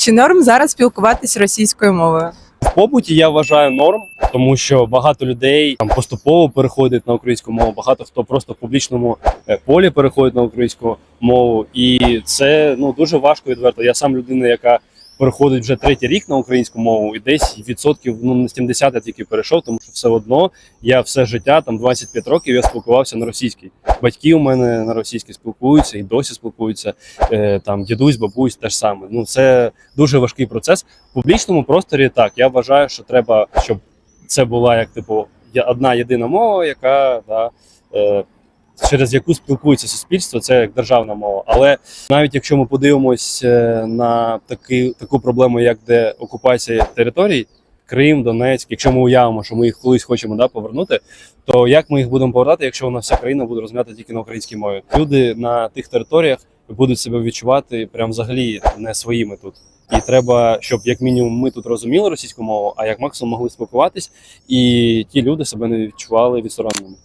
Чи норм зараз спілкуватись російською мовою? В побуті я вважаю норм, тому що багато людей там поступово переходить на українську мову, багато хто просто в публічному е, полі переходить на українську мову, і це ну дуже важко відверто. Я сам людина, яка переходить вже третій рік на українську мову, і десь відсотків ну на 70 я тільки перейшов, тому що все одно я все життя, там 25 років, я спілкувався на російській. Батьки у мене на російській спілкуються і досі спілкуються. Е, там дідусь, бабусь теж саме. Ну це дуже важкий процес. В публічному просторі так я вважаю, що треба, щоб це була як типу одна єдина мова, яка да, е, через яку спілкується суспільство, це як державна мова. Але навіть якщо ми подивимось е, на таки, таку проблему, як де окупація територій, Крим, Донецьк, якщо ми уявимо, що ми їх колись хочемо да, повернути, то як ми їх будемо повертати, якщо нас вся країна буде розмовляти тільки на українській мові? Люди на тих територіях будуть себе відчувати прям взагалі не своїми тут. І треба, щоб як мінімум ми тут розуміли російську мову, а як максимум могли спілкуватись, і ті люди себе не відчували відстороненими.